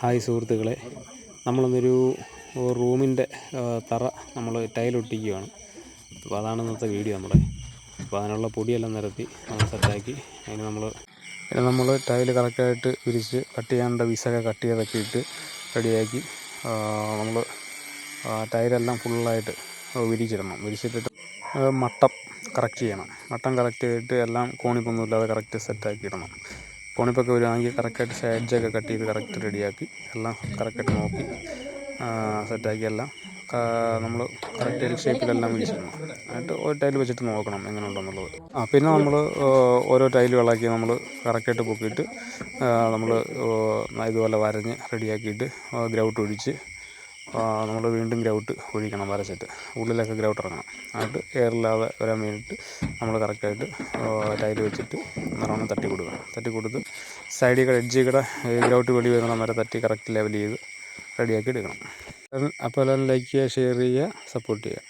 Hi സുഹൃത്തുക്കളെ. നമ്മളിന്നൊരു റൂമിന്റെ തറ നമ്മൾ ടൈലൊട്ടിക്കുകയാണ് അപ്പോൾ അതാണ് ഇന്നത്തെ വീഡിയോ നമ്മുടെ. അപ്പോൾ അതിനുള്ള പൊടിയെല്ലാം നിരത്തി നമ്മൾ സെറ്റാക്കി. അതിന് നമ്മൾ അതിന് നമ്മൾ ടൈൽ കറക്റ്റായിട്ട് വിരിച്ച് കട്ട് ചെയ്യാനുള്ള വിസൊക്കെ കട്ട് ചെയ്തൊക്കെ ഇട്ട് റെഡിയാക്കി നമ്മൾ ടൈലെല്ലാം ഫുള്ളായിട്ട് വിരിച്ചിടണം. വിരിച്ചിട്ടിട്ട് മട്ടം കറക്റ്റ് ചെയ്യണം. മട്ടം കറക്റ്റ് ചെയ്തിട്ട് എല്ലാം കോണിപ്പൊന്നുമില്ലാതെ കറക്റ്റ് സെറ്റാക്കി ഇടണം കോണിപ്പൊക്കെ വരുവാണെങ്കിൽ കറക്റ്റായിട്ട് സൈഡ്ജൊക്കെ കട്ട് ചെയ്ത് കറക്റ്റ് റെഡിയാക്കി എല്ലാം കറക്റ്റായിട്ട് നോക്കി സെറ്റാക്കി എല്ലാം നമ്മൾ കറക്റ്റ് ഷേപ്പിലെല്ലാം വിരിച്ചിടണം എന്നിട്ട് ഒരു ടൈൽ വെച്ചിട്ട് നോക്കണം എങ്ങനെയുണ്ടെന്നുള്ളത്. ആ പിന്നെ നമ്മൾ ഓരോ ടൈലുകളാക്കി നമ്മൾ കറക്റ്റായിട്ട് പൊക്കിയിട്ട് നമ്മൾ ഇതുപോലെ വരഞ്ഞ് റെഡിയാക്കിയിട്ട് ഗ്രൗട്ട് ഒഴിച്ച് നമ്മൾ വീണ്ടും ഗ്രൗട്ട് ഒഴിക്കണം വരച്ചിട്ട്. ഉള്ളിലൊക്കെ ഗ്രൗട്ട് ഇറങ്ങണം എന്നിട്ട് എയറില്ലാതെ വരാൻ വേണ്ടിയിട്ട് നമ്മൾ കറക്റ്റായിട്ട് ടൈൽ വെച്ചിട്ട് നല്ലോണം തട്ടി കൊടുക്കുക തട്ടി കൊടുത്ത് സൈഡിൽ കൂടെ എഡ്ജിൽ കൂടെ ഗ്രൗട്ട് വെളി വരുന്ന വരെ തട്ടി കറക്റ്റ് ലെവൽ ചെയ്ത് റെഡിയാക്കി എടുക്കണം. അപ്പോൾ എല്ലാവരും ലൈക്ക് ചെയ്യുക ഷെയർ ചെയ്യുക സപ്പോർട്ട് ചെയ്യുക.